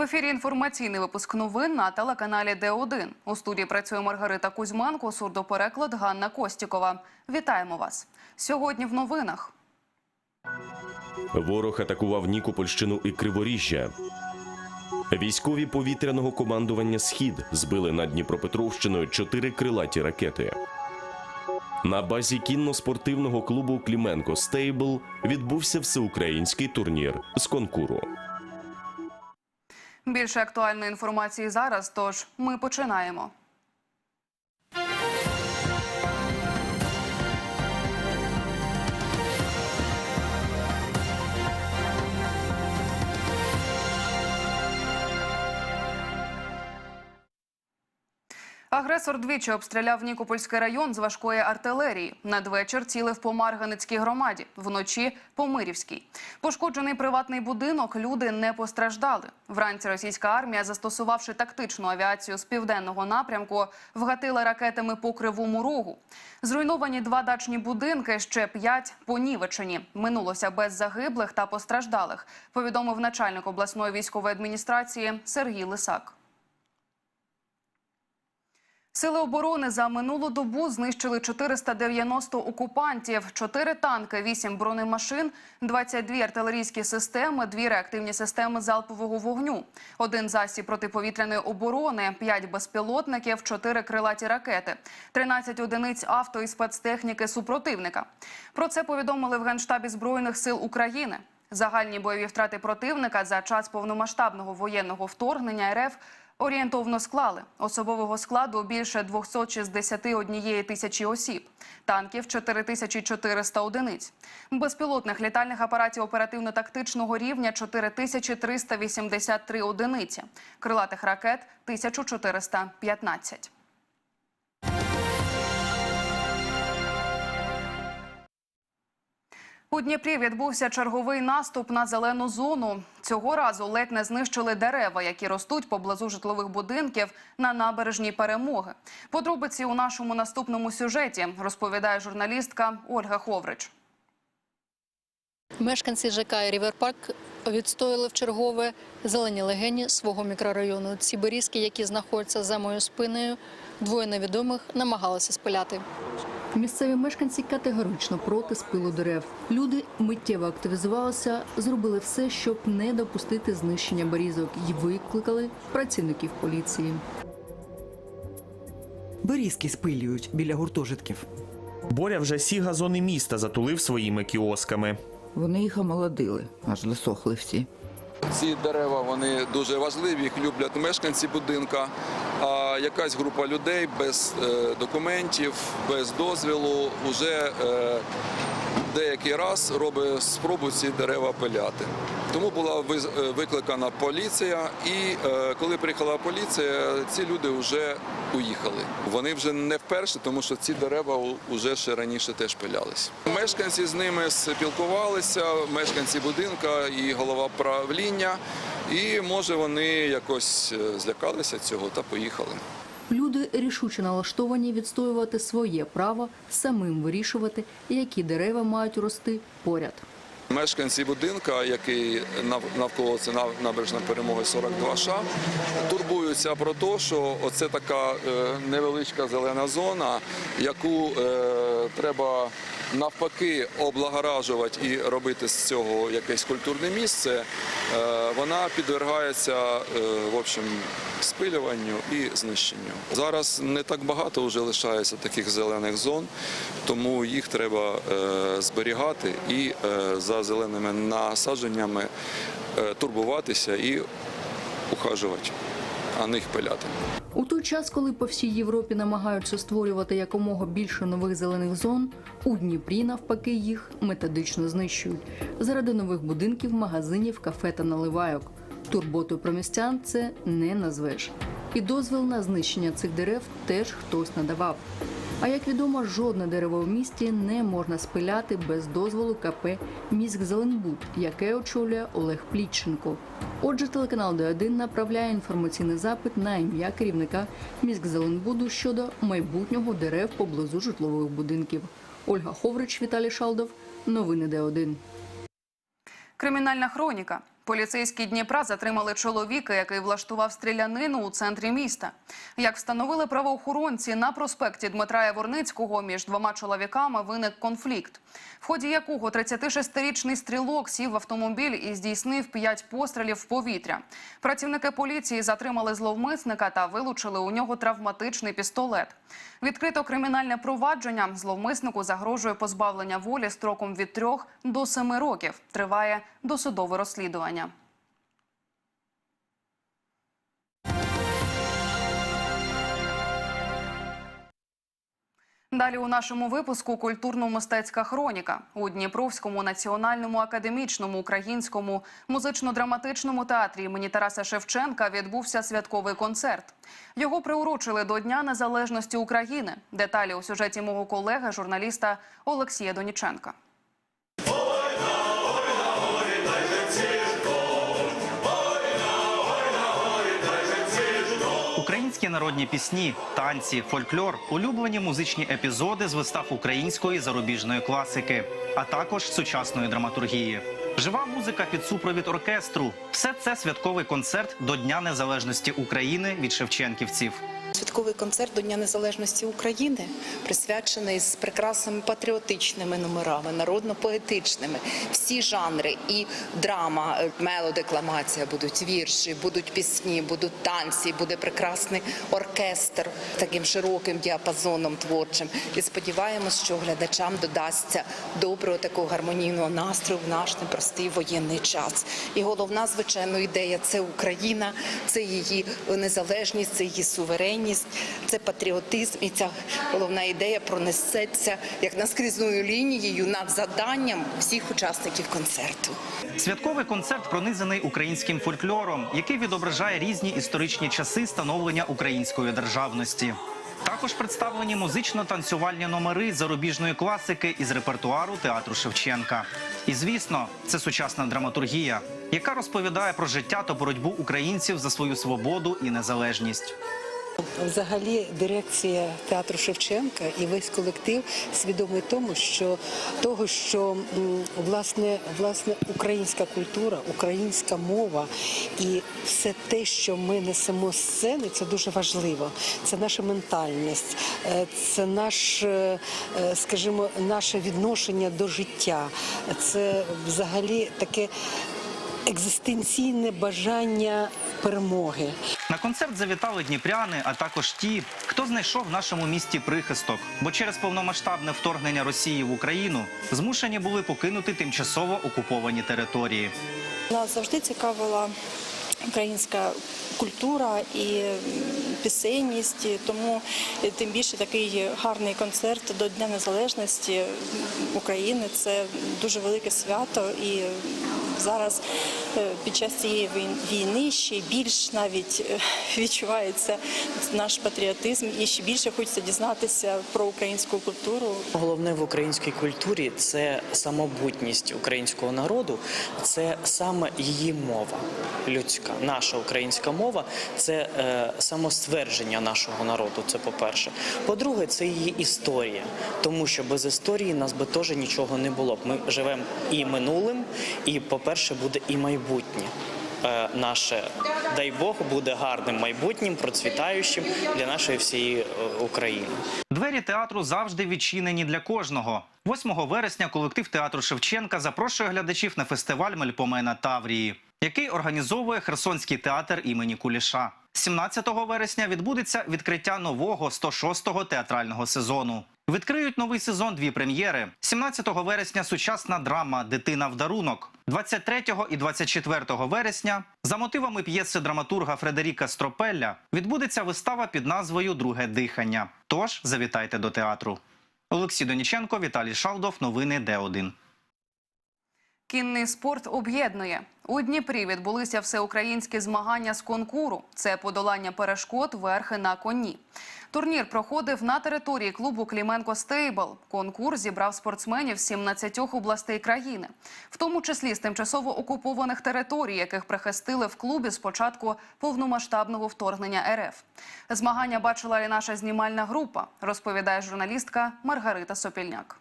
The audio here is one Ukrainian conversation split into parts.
В ефірі інформаційний випуск новин на телеканалі Д1. У студії працює Маргарита Кузьменко, сурдопереклад Ганна Костікова. Вітаємо вас сьогодні. В новинах Ворог атакував Нікопольщину і Криворіжжя. Військові повітряного командування Схід збили над Дніпропетровщиною чотири крилаті ракети. На базі кінно-спортивного клубу Кліменко Стейбл відбувся всеукраїнський турнір з конкуру. Більше актуальної інформації зараз. Тож ми починаємо. Агресор двічі обстріляв Нікопольський район з важкої артилерії. Надвечір цілив по Марганецькій громаді, вночі по Мирівській. Пошкоджений приватний будинок, люди не постраждали. Вранці російська армія, застосувавши тактичну авіацію з південного напрямку, вгатила ракетами по кривому рогу. Зруйновані два дачні будинки, ще п'ять понівечені. Минулося без загиблих та постраждалих. Повідомив начальник обласної військової адміністрації Сергій Лисак. Сили оборони за минулу добу знищили 490 окупантів, 4 танки, 8 бронемашин, 22 артилерійські системи, 2 реактивні системи залпового вогню, один засіб протиповітряної оборони, 5 безпілотників, 4 крилаті ракети, 13 одиниць авто і спецтехніки супротивника. Про це повідомили в Генштабі Збройних сил України. Загальні бойові втрати противника за час повномасштабного воєнного вторгнення РФ орієнтовно склали. Особового складу більше 261 тисячі осіб, танків 4400 одиниць, безпілотних літальних апаратів оперативно-тактичного рівня 4383 одиниці, крилатих ракет 1415. У Дніпрі відбувся черговий наступ на зелену зону. Цього разу ледь не знищили дерева, які ростуть поблизу житлових будинків на набережній перемоги. Подробиці у нашому наступному сюжеті розповідає журналістка Ольга Ховрич. Мешканці ЖК Ріверпарк відстояли в чергове зелені легені свого мікрорайону. Ці берізки, які знаходяться за моєю спиною, двоє невідомих намагалися спиляти. Місцеві мешканці категорично проти спилу дерев. Люди миттєво активізувалися, зробили все, щоб не допустити знищення берізок, і викликали працівників поліції. Берізки спилюють біля гуртожитків. Боря вже всі газони міста затулив своїми кіосками. Вони їх омолодили, аж засохли всі. Ці дерева вони дуже важливі, їх люблять мешканці будинка. А якась група людей без е, документів, без дозвілу вже е, деякий раз робить спробу ці дерева пиляти. Тому була е, викликана поліція, і е, коли приїхала поліція, ці люди вже уїхали. Вони вже не вперше, тому що ці дерева вже ще раніше теж пилялись. Мешканці з ними спілкувалися, мешканці будинка і голова правління. І може вони якось е, злякалися цього та поїхали. Люди рішуче налаштовані відстоювати своє право, самим вирішувати, які дерева мають рости поряд. Мешканці будинка, який нав- навколо це набережна перемоги 42 ша, турбуються про те, що оце така е, невеличка зелена зона, яку е, треба навпаки облагоражувати і робити з цього якесь культурне місце. Е, вона підвергається е, в общем, спилюванню і знищенню. Зараз не так багато вже лишається таких зелених зон, тому їх треба е, зберігати і за зеленими насадженнями турбуватися і ухажувати, а не їх пиляти. У той час, коли по всій Європі намагаються створювати якомога більше нових зелених зон, у Дніпрі навпаки їх методично знищують заради нових будинків, магазинів, кафе та наливайок. Турботою про містян це не назвеш. І дозвіл на знищення цих дерев теж хтось надавав. А як відомо, жодне дерево в місті не можна спиляти без дозволу КП «Міськзеленбуд», яке очолює Олег Плітченко. Отже, телеканал Д1 направляє інформаційний запит на ім'я керівника «Міськзеленбуду» щодо майбутнього дерев поблизу житлових будинків. Ольга Ховрич, Віталій Шалдов. Новини Д1. Кримінальна хроніка. Поліцейські Дніпра затримали чоловіка, який влаштував стрілянину у центрі міста. Як встановили правоохоронці, на проспекті Дмитра Яворницького між двома чоловіками виник конфлікт, в ході якого 36-річний стрілок сів в автомобіль і здійснив п'ять пострілів в повітря. Працівники поліції затримали зловмисника та вилучили у нього травматичний пістолет. Відкрито кримінальне провадження. Зловмиснику загрожує позбавлення волі строком від трьох до семи років. Триває досудове розслідування. Далі у нашому випуску культурно-мистецька хроніка у Дніпровському національному академічному українському музично-драматичному театрі імені Тараса Шевченка відбувся святковий концерт. Його приурочили до Дня Незалежності України. Деталі у сюжеті мого колеги, журналіста Олексія Доніченка. Народні пісні, танці, фольклор, улюблені музичні епізоди з вистав української зарубіжної класики, а також сучасної драматургії. Жива музика під супровід оркестру все це святковий концерт до Дня Незалежності України від шевченківців. Святковий концерт до Дня Незалежності України присвячений з прекрасними патріотичними номерами, народно-поетичними. Всі жанри і драма, е, мелодекламація, будуть вірші, будуть пісні, будуть танці, буде прекрасний оркестр таким широким діапазоном творчим. І сподіваємось, що глядачам додасться доброго такого гармонійного настрою в наш непростий воєнний час. І головна, звичайно, ідея це Україна, це її незалежність, це її суверенність, це патріотизм. І ця головна ідея пронесеться як наскрізною лінією над заданням всіх учасників концерту. Святковий концерт пронизаний українським фольклором, який відображає різні історичні часи становлення української державності. Також представлені музично-танцювальні номери зарубіжної класики із репертуару театру Шевченка. І звісно, це сучасна драматургія, яка розповідає про життя та боротьбу українців за свою свободу і незалежність. Взагалі, дирекція театру Шевченка і весь колектив свідомий тому, що того, що власне, власне українська культура, українська мова і все те, що ми несемо з сцени, це дуже важливо. Це наша ментальність, е, це наш, е, е, скажімо, наше відношення до життя. Це взагалі таке екзистенційне бажання перемоги. На концерт завітали дніпряни, а також ті, хто знайшов в нашому місті прихисток, бо через повномасштабне вторгнення Росії в Україну змушені були покинути тимчасово окуповані території. Нас завжди цікавила українська культура і пісенність, тому тим більше такий гарний концерт до Дня Незалежності України. Це дуже велике свято і зараз е, під час цієї війни ще більш навіть е, відчувається наш патріотизм і ще більше хочеться дізнатися про українську культуру, Головне в українській культурі це самобутність українського народу, це саме її мова людська, наша українська мова це е, самоствердження нашого народу. Це по-перше. По-друге, це її історія, тому що без історії нас би теж нічого не було б. Ми живемо і минулим, і по-перше, буде і майбутнє. Е, Наше дай Бог буде гарним майбутнім, процвітаючим для нашої всієї е, України. Двері театру завжди відчинені для кожного. 8 вересня колектив театру Шевченка запрошує глядачів на фестиваль Мельпомена Таврії, який організовує Херсонський театр імені Куліша. 17 вересня відбудеться відкриття нового 106-го театрального сезону. Відкриють новий сезон дві прем'єри. 17 вересня сучасна драма Дитина в дарунок. 23 і 24 вересня за мотивами п'єси драматурга Фредеріка Стропелля відбудеться вистава під назвою Друге дихання. Тож завітайте до театру. Олексій Доніченко, Віталій Шалдов. Новини Д1. Кінний спорт об'єднує. У Дніпрі відбулися всеукраїнські змагання з конкуру. Це подолання перешкод верхи на коні. Турнір проходив на території клубу Кліменко Стейбл. Конкурс зібрав спортсменів з 17 областей країни, в тому числі з тимчасово окупованих територій, яких прихистили в клубі з початку повномасштабного вторгнення РФ. Змагання бачила і наша знімальна група, розповідає журналістка Маргарита Сопільняк.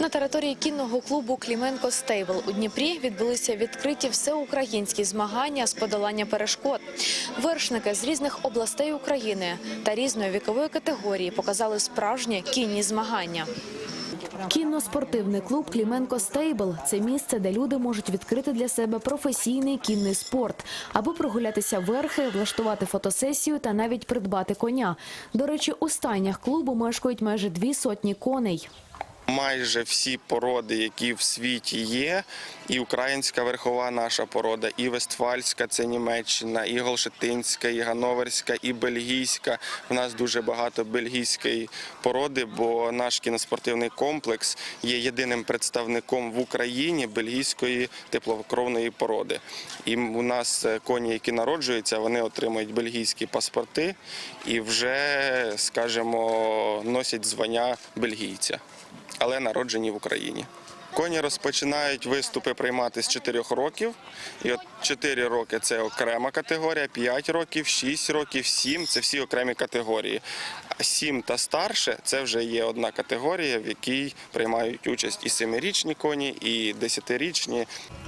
На території кінного клубу Кліменко Стейбл у Дніпрі відбулися відкриті всеукраїнські змагання з подолання перешкод. Вершники з різних областей України та різної вікової категорії показали справжні кінні змагання. Кінно-спортивний клуб Кліменко Стейбл це місце, де люди можуть відкрити для себе професійний кінний спорт, аби прогулятися верхи, влаштувати фотосесію та навіть придбати коня. До речі, у стайнях клубу мешкають майже дві сотні коней. Майже всі породи, які в світі є, і українська верхова наша порода, і вестфальська, це Німеччина, і голшетинська, і ганноверська, і бельгійська. У нас дуже багато бельгійської породи, бо наш кіноспортивний комплекс є єдиним представником в Україні бельгійської теплокровної породи. І у нас е, коні, які народжуються, вони отримують бельгійські паспорти і вже, скажімо, носять звання бельгійця але народжені в Україні. Коні розпочинають виступи приймати з 4 років. І от 4 роки це окрема категорія, 5 років, 6 років, 7 це всі окремі категорії. А 7 та старше це вже є одна категорія, в якій приймають участь і 7-річні коні, і 10-річні.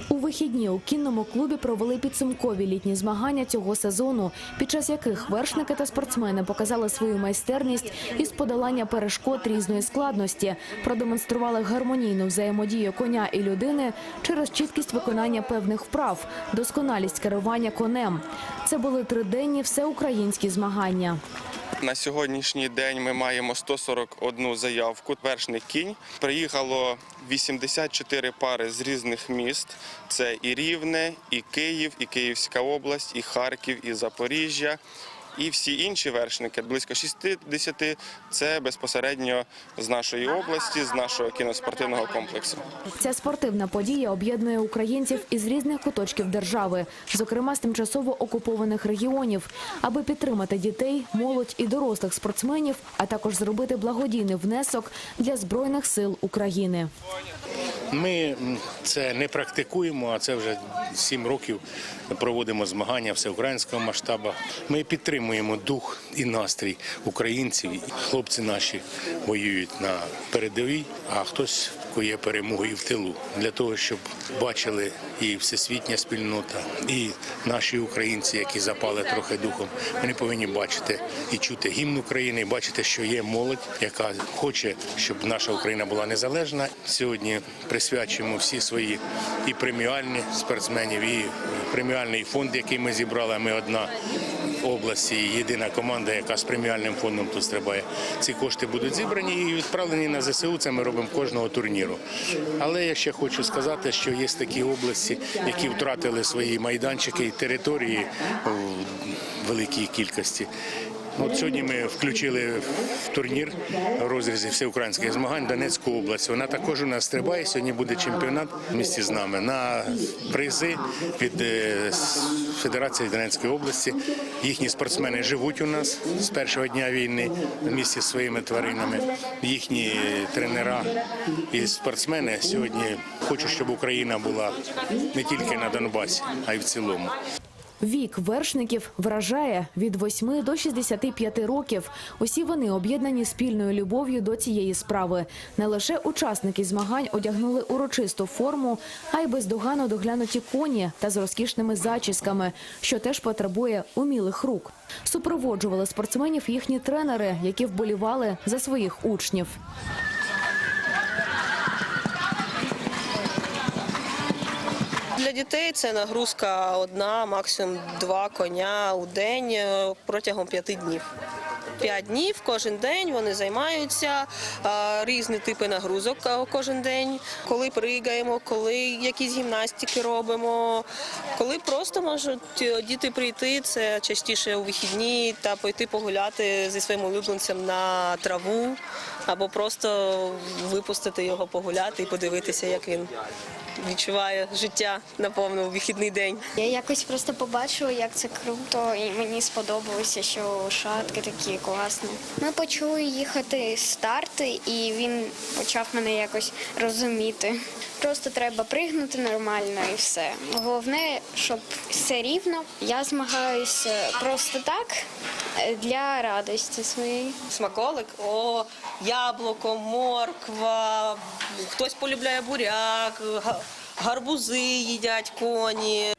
У вихідні у кінному клубі провели підсумкові літні змагання цього сезону, під час яких вершники та спортсмени показали свою майстерність із подолання перешкод різної складності, продемонстрували гармонійну взаємодію коня і людини через чіткість виконання певних вправ, досконалість керування конем. Це були триденні всеукраїнські змагання. На сьогоднішній день ми маємо 141 заявку. Вершний кінь. Приїхало 84 пари з різних міст. Це і Рівне, і Київ, і Київська область, і Харків, і Запоріжжя. І всі інші вершники, близько 60, це безпосередньо з нашої області, з нашого кіноспортивного комплексу. Ця спортивна подія об'єднує українців із різних куточків держави, зокрема з тимчасово окупованих регіонів, аби підтримати дітей, молодь і дорослих спортсменів, а також зробити благодійний внесок для збройних сил України. Ми це не практикуємо, а це вже сім років проводимо змагання всеукраїнського масштабу. Ми підтримуємо дух і настрій українців. Хлопці наші воюють на передовій, а хтось коє перемогу і в тилу для того, щоб бачили і всесвітня спільнота, і наші українці, які запали трохи духом. Вони повинні бачити і чути гімн України, і бачити, що є молодь, яка хоче, щоб наша Україна була незалежна. Сьогодні присвячуємо всі свої і преміальні спортсменів, і преміальний фонд, який ми зібрали. Ми одна області, єдина команда, яка з преміальним фондом тут стрибає. Ці кошти будуть зібрані і відправлені на ЗСУ. Це ми робимо кожного турніру. Але я ще хочу сказати, що є такі області, які втратили свої майданчики і території в великій кількості. От сьогодні ми включили в турнір в розрізі всеукраїнських змагань Донецьку область. Вона також у нас стрибає. Сьогодні буде чемпіонат в місті з нами на призи від е, Федерації Донецької області. Їхні спортсмени живуть у нас з першого дня війни в місті зі своїми тваринами. Їхні тренера і спортсмени сьогодні хочуть, щоб Україна була не тільки на Донбасі, а й в цілому. Вік вершників вражає від 8 до 65 років. Усі вони об'єднані спільною любов'ю до цієї справи. Не лише учасники змагань одягнули урочисту форму, а й бездоганно доглянуті коні та з розкішними зачісками, що теж потребує умілих рук. Супроводжували спортсменів їхні тренери, які вболівали за своїх учнів. Для дітей це нагрузка одна, максимум два коня у день е, протягом п'яти днів. П'ять днів кожен день вони займаються різні типи нагрузок кожен день. Коли пригаємо, коли якісь гімнастики робимо, коли просто можуть е, діти прийти, це частіше у вихідні та пойти погуляти зі своїм улюбленцем на траву або просто випустити його погуляти і подивитися, як він відчуває життя наповно у вихідний день. Я якось просто побачила, як це круто, і мені сподобалося, що шатки такі класно. Ми почали їхати старти, і він почав мене якось розуміти. Просто треба пригнути нормально і все. Головне, щоб все рівно. Я змагаюся просто так е, для радості своєї. Смаколик, о, яблуко, морква, хтось полюбляє буряк, гарбузи їдять коні.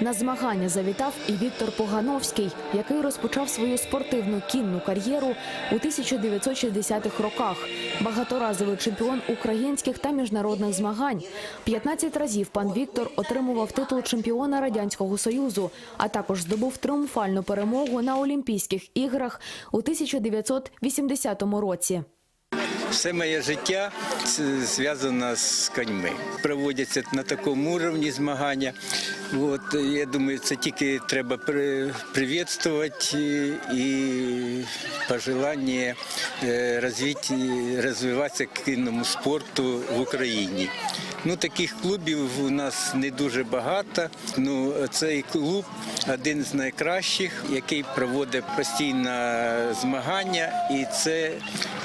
На змагання завітав і Віктор Погановський, який розпочав свою спортивну кінну кар'єру у 1960-х роках. Багаторазовий чемпіон українських та міжнародних змагань. 15 разів пан Віктор отримував титул чемпіона радянського союзу, а також здобув тріумфальну перемогу на Олімпійських іграх у 1980 році. Все моє життя зв'язано з коньми. Проводяться на такому рівні змагання. От, я думаю, це тільки треба при, привітствувати і пожелання е, розвити, розвиватися кінному спорту в Україні. Ну, таких клубів у нас не дуже багато. Ну, цей клуб один з найкращих, який проводить постійно змагання, і це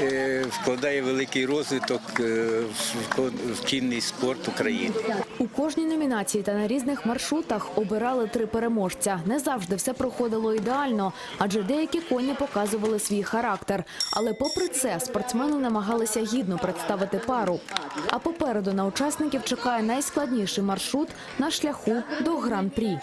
е, вкладає великий розвиток е, в кінний спорт України. У кожній номінації та на різних маршрутах обирали три переможця. Не завжди все проходило ідеально, адже деякі коні показували свій характер. Але попри це, спортсмени намагалися гідно представити пару. А попереду на учасників чекає найскладніший маршрут на шляху до гран-прі.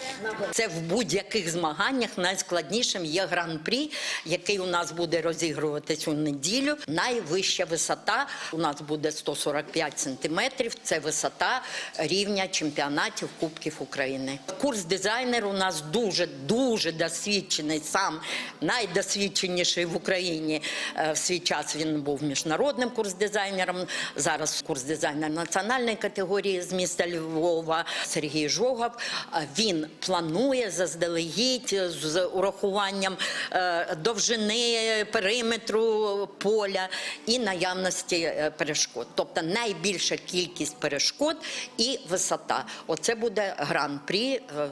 Це в будь-яких змаганнях найскладнішим є гран-прі, який у нас буде розігруватись у неділю. Найвища висота у нас буде 145 сантиметрів. Це висота рівня чемпіонатів Кубків України. Курс дизайнер у нас дуже дуже досвідчений. Сам найдосвідченіший в Україні Е, в свій час. Він був міжнародним курс дизайнером. Зараз курс дизайнер національної категорії з міста Львова. Сергій Жогов. Е, Він планує заздалегідь з урахуванням е, довжини периметру поля і наявності перешкод. Тобто найбільша кількість перешкод і висота. Оце буде гран-прі е,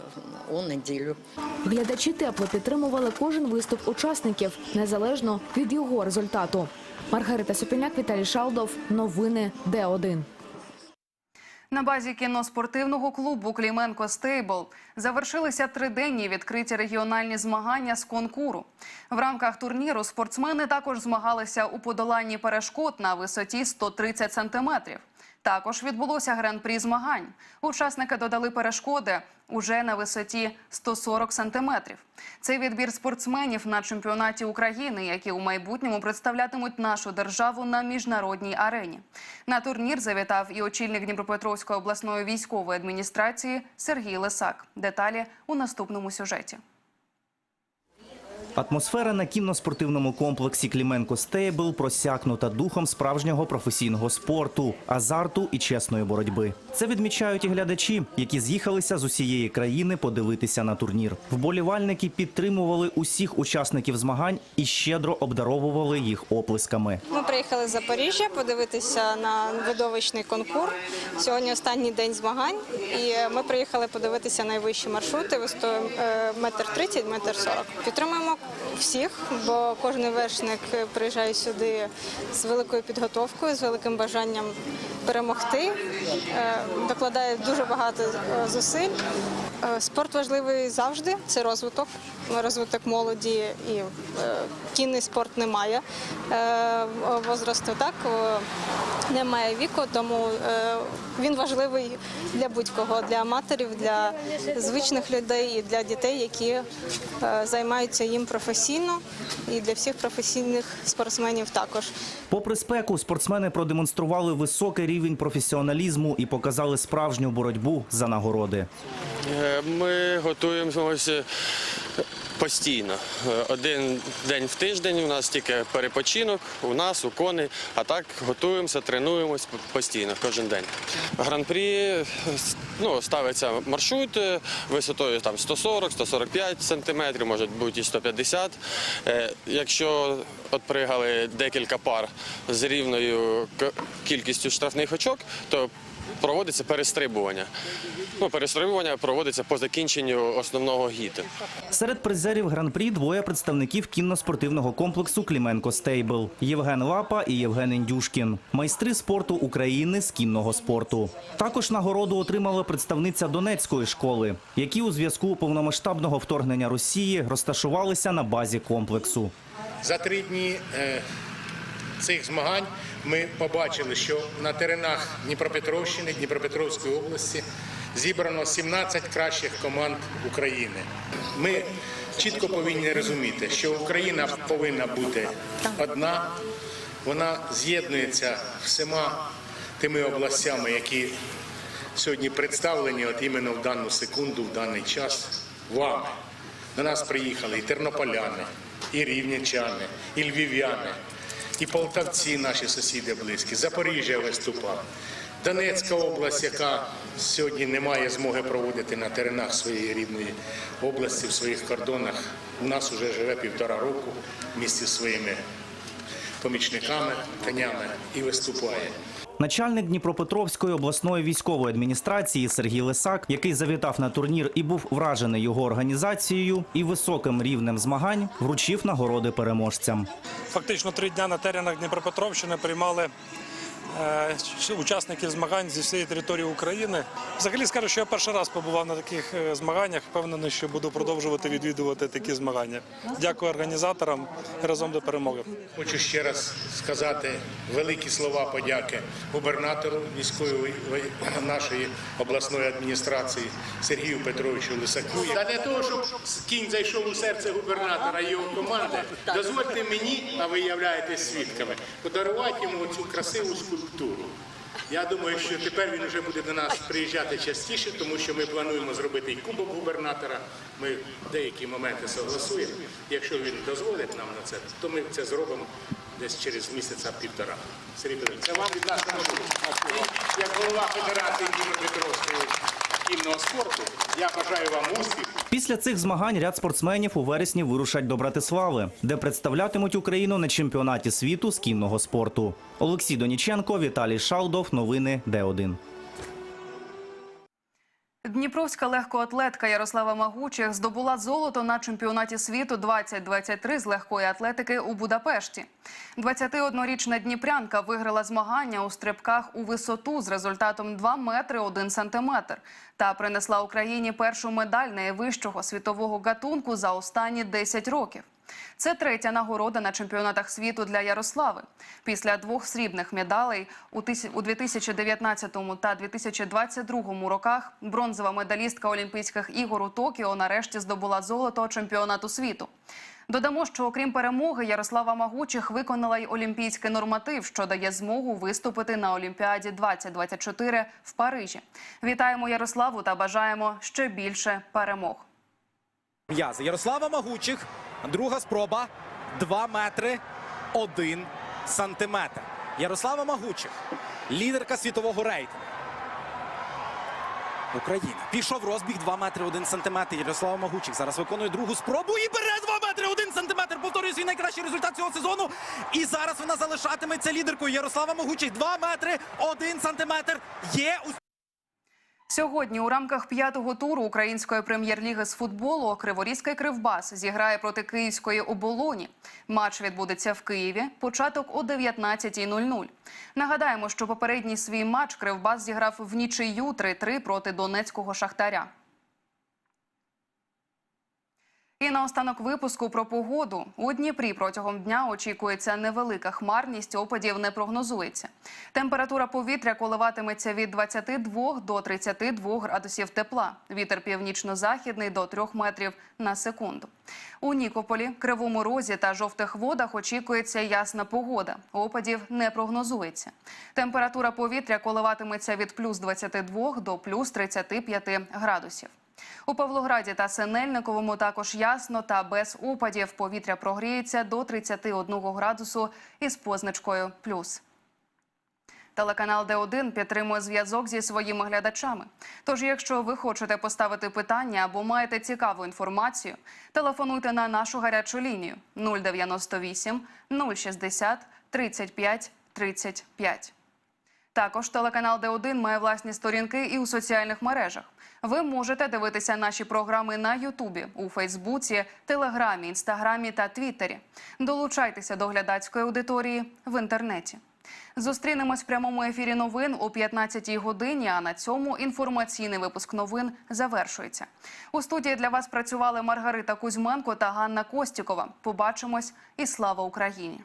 у неділю. Глядачі тепло підтримували кожен виступ учасників, незалежно від його результату. Маргарита Сопільняк, Віталій Шалдов. Новини Д1. На базі кіноспортивного клубу Кліменко Стейбл завершилися триденні відкриті регіональні змагання з конкуру. В рамках турніру спортсмени також змагалися у подоланні перешкод на висоті 130 сантиметрів. Також відбулося гран-прі змагань. Учасники додали перешкоди уже на висоті 140 сантиметрів. Це відбір спортсменів на чемпіонаті України, які у майбутньому представлятимуть нашу державу на міжнародній арені. На турнір завітав і очільник Дніпропетровської обласної військової адміністрації Сергій Лисак. Деталі у наступному сюжеті. Атмосфера на кінно-спортивному комплексі Кліменко Стейбл просякнута духом справжнього професійного спорту, азарту і чесної боротьби. Це відмічають і глядачі, які з'їхалися з усієї країни подивитися на турнір. Вболівальники підтримували усіх учасників змагань і щедро обдаровували їх оплесками. Ми приїхали з Запоріжжя подивитися на видовищний конкурс. Сьогодні останній день змагань, і ми приїхали подивитися найвищі маршрути висотою е, метр тридцять, метр сорок. Підтримуємо всіх, бо кожен вершник приїжджає сюди з великою підготовкою, з великим бажанням перемогти. Е, Докладає дуже багато е, зусиль. Е, Спорт важливий завжди. Це розвиток, розвиток молоді і е, кінний спорт немає е, возрасту. Так немає віку, тому е, він важливий для будь-кого, для аматорів, для звичних людей і для дітей, які займаються їм професійно, і для всіх професійних спортсменів також. Попри спеку, спортсмени продемонстрували високий рівень професіоналізму і показали справжню боротьбу за нагороди. Ми готуємося постійно. Е, Один день в тиждень у нас тільки перепочинок, у нас, у коней, а так готуємося, тренуємось постійно, кожен день. Гран-прі ну, ставиться маршрут е, висотою там 140-145 сантиметрів, може бути і 150. Е, Якщо от пригали декілька пар з рівною кількістю штрафних очок, то проводиться перестрибування. Ну, перестрибування проводиться по закінченню основного гіту. Серед призерів призерів гран-прі двоє представників кінно-спортивного комплексу Кліменко Стейбл Євген Лапа і Євген Індюшкін, майстри спорту України з кінного спорту. Також нагороду отримала представниця Донецької школи, які у зв'язку повномасштабного вторгнення Росії розташувалися на базі комплексу. За три дні е, цих змагань ми побачили, що на теренах Дніпропетровщини, Дніпропетровської області зібрано 17 кращих команд України. Ми чітко повинні розуміти, що Україна повинна бути одна, вона з'єднується всіма тими областями, які сьогодні представлені от іменно в дану секунду, в даний час вами. До нас приїхали і тернополяни, і рівненчани, і львів'яни, і полтавці, наші сусіди близькі, Запоріжжя виступав. Донецька область, яка сьогодні не має змоги проводити на теренах своєї рідної області, в своїх кордонах, у нас вже живе півтора року в місті своїми помічниками, конями і виступає. Начальник Дніпропетровської обласної військової адміністрації Сергій Лисак, який завітав на турнір і був вражений його організацією і високим рівнем змагань, вручив нагороди переможцям. Фактично три дня на теренах Дніпропетровщини приймали учасників змагань зі всієї території України. Взагалі скажу, що я перший раз побував на таких е, змаганнях. Впевнений, що буду продовжувати відвідувати такі змагання. Дякую організаторам разом до перемоги. Хочу ще раз сказати великі слова подяки губернатору міської нашої обласної адміністрації Сергію Петровичу Лисаку. Та для того, щоб кінь зайшов у серце губернатора і його команди, дозвольте мені, а ви являєтесь свідками, подарувати йому цю красиву скульптуру. Я думаю, що тепер він вже буде до нас приїжджати частіше, тому що ми плануємо зробити і кубок губернатора. Ми деякі моменти согласуємо. Якщо він дозволить нам на це, то ми це зробимо десь через місяця півтора. Сергій Петрович, це вам від нас на Як голова Федерації Дніпропетровського кінного спорту, я бажаю вам успіху. Після цих змагань ряд спортсменів у вересні вирушать до Братислави, де представлятимуть Україну на чемпіонаті світу з кінного спорту. Олексій Доніченко, Віталій Шалдов. Новини Д1. Дніпровська легкоатлетка Ярослава Магучих здобула золото на чемпіонаті світу 2023 з легкої атлетики у Будапешті. 21-річна дніпрянка виграла змагання у стрибках у висоту з результатом 2 метри 1 сантиметр та принесла Україні першу медаль найвищого світового гатунку за останні 10 років. Це третя нагорода на чемпіонатах світу для Ярослави. Після двох срібних медалей у тисяч- у 2019 та 2022 роках бронзова медалістка Олімпійських ігор у Токіо нарешті здобула золото чемпіонату світу. Додамо, що окрім перемоги, Ярослава Магучих виконала й олімпійський норматив, що дає змогу виступити на Олімпіаді 2024 в Парижі. Вітаємо Ярославу та бажаємо ще більше перемог. М'язи Ярослава Магучих. Друга спроба. 2 метри 1 сантиметр. Ярослава Магучих. Лідерка світового рейтингу. Україна. Пішов розбіг 2 метри 1 сантиметр. Ярослава Магучих зараз виконує другу спробу і бере 2 метри 1 сантиметр. Повторює свій найкращий результат цього сезону. І зараз вона залишатиметься лідеркою. Ярослава Магучих 2 метри 1 сантиметр. Є у Сьогодні у рамках п'ятого туру української прем'єр-ліги з футболу Криворізький Кривбас зіграє проти Київської оболоні. Матч відбудеться в Києві. Початок о 19.00. Нагадаємо, що попередній свій матч Кривбас зіграв в нічию 3-3 проти Донецького Шахтаря. І наостанок випуску про погоду. У Дніпрі протягом дня очікується невелика хмарність, опадів не прогнозується. Температура повітря коливатиметься від 22 до 32 градусів тепла. Вітер північно-західний до 3 метрів на секунду. У Нікополі, Кривому Розі та Жовтих Водах очікується ясна погода. Опадів не прогнозується. Температура повітря коливатиметься від плюс 22 до плюс 35 градусів. У Павлограді та Синельниковому також ясно та без опадів. Повітря прогріється до 31 градусу із позначкою плюс. Телеканал Д1 підтримує зв'язок зі своїми глядачами. Тож, якщо ви хочете поставити питання або маєте цікаву інформацію, телефонуйте на нашу гарячу лінію 098 060 35 35. Також телеканал Д1 має власні сторінки і у соціальних мережах. Ви можете дивитися наші програми на Ютубі, у Фейсбуці, Телеграмі, Інстаграмі та Твіттері. Долучайтеся до глядацької аудиторії в інтернеті. Зустрінемось в прямому ефірі новин о 15-й годині. А на цьому інформаційний випуск новин завершується. У студії для вас працювали Маргарита Кузьменко та Ганна Костікова. Побачимось і слава Україні!